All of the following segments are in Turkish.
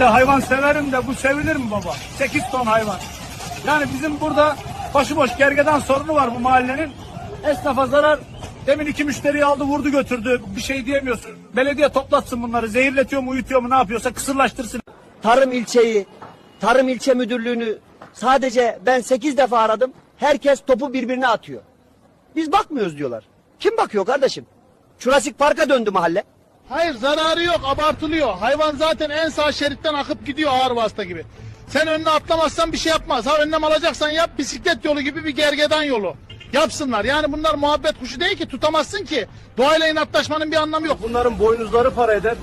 De hayvan severim de bu sevilir mi baba? 8 ton hayvan. Yani bizim burada başıboş gergedan sorunu var bu mahallenin. Esnafa zarar. Demin iki müşteriyi aldı vurdu götürdü. Bir şey diyemiyorsun. Belediye toplatsın bunları. Zehirletiyor mu uyutuyor mu ne yapıyorsa kısırlaştırsın. Tarım ilçeyi, tarım ilçe müdürlüğünü sadece ben 8 defa aradım. Herkes topu birbirine atıyor. Biz bakmıyoruz diyorlar. Kim bakıyor kardeşim? Jurassic Park'a döndü mahalle. Hayır zararı yok abartılıyor. Hayvan zaten en sağ şeritten akıp gidiyor ağır vasıta gibi. Sen önüne atlamazsan bir şey yapmaz. Ha önlem alacaksan yap bisiklet yolu gibi bir gergedan yolu. Yapsınlar. Yani bunlar muhabbet kuşu değil ki tutamazsın ki. Doğayla inatlaşmanın bir anlamı yok. Bunların boynuzları para eder.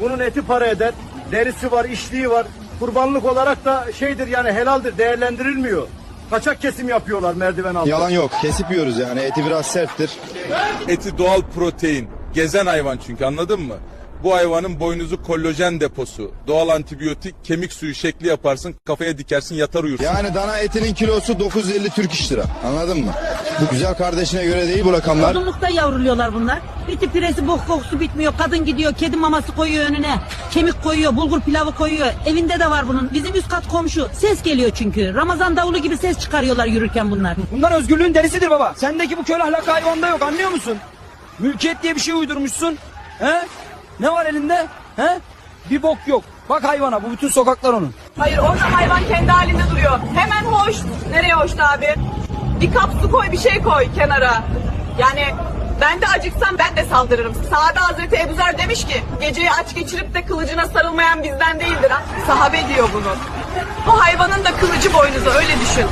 Bunun eti para eder. Derisi var, işliği var. Kurbanlık olarak da şeydir yani helaldir, değerlendirilmiyor. Kaçak kesim yapıyorlar merdiven altında. Yalan yok. Kesip yiyoruz yani. Eti biraz serttir. Eti doğal protein. Gezen hayvan çünkü anladın mı? Bu hayvanın boynuzu kollajen deposu. Doğal antibiyotik, kemik suyu şekli yaparsın, kafaya dikersin, yatar uyursun. Yani dana etinin kilosu 950 Türk iş lira. Anladın mı? Bu güzel kardeşine göre değil bu rakamlar. Odunlukta yavruluyorlar bunlar. Biti piresi bok kokusu bitmiyor. Kadın gidiyor kedi maması koyuyor önüne. Kemik koyuyor, bulgur pilavı koyuyor. Evinde de var bunun. Bizim üst kat komşu. Ses geliyor çünkü. Ramazan davulu gibi ses çıkarıyorlar yürürken bunlar. Bunlar özgürlüğün derisidir baba. Sendeki bu köle ahlakı hayvanda yok anlıyor musun? Mülkiyet diye bir şey uydurmuşsun. He? Ne var elinde? He? Bir bok yok. Bak hayvana bu bütün sokaklar onun. Hayır orada hayvan kendi halinde duruyor. Hemen hoş. Nereye hoştu abi? Bir kap su koy bir şey koy kenara. Yani ben de acıksam ben de saldırırım. Sahabe Hazreti Ebu Zer demiş ki geceyi aç geçirip de kılıcına sarılmayan bizden değildir ha. Sahabe diyor bunu. Bu hayvanın da kılıcı boynuzu öyle düşün.